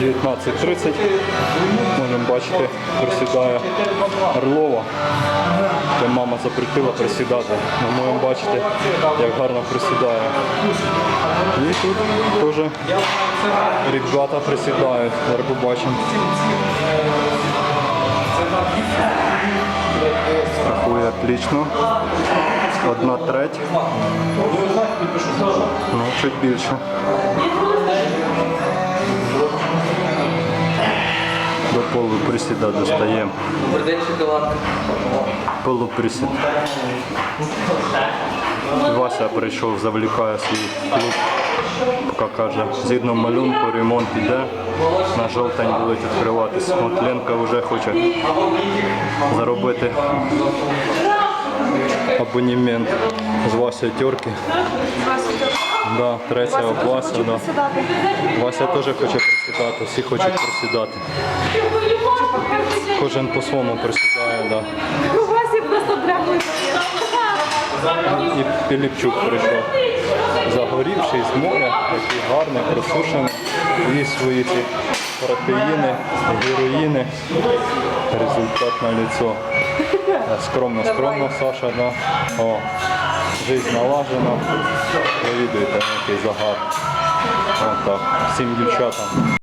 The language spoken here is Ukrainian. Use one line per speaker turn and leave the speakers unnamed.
19.30. Можемо бачити, присідає Орлова. Та мама запретила присідати. Ми можемо бачити, як гарно присідає. І тут теж ребята присідають. Зараз побачимо. Рахує отлично. Одна треть. Ну, чуть більше. До полу присіда достаємо. Полуприсід. Вася прийшов, завлікає свій клуб. Поки каже, згідно малюнку, ремонт іде. На жовтень будуть відкриватися. От Ленка вже хоче заробити абонемент з Вася Терки. Да, третя класу. Да. Вася теж хоче присідати, всі хочуть присідати. Кожен по-своєму присідає, да.
Вася Васі просто прямо.
І Піліпчук прийшов. Загорівший з моря, такий гарний, просушений. І свої ці протеїни, героїни. Результат на ліцо. Скромно, скромно, Саша, да. О, жизнь налажена. Завідуйте видите, який загар. Отак. Всім дівчатам.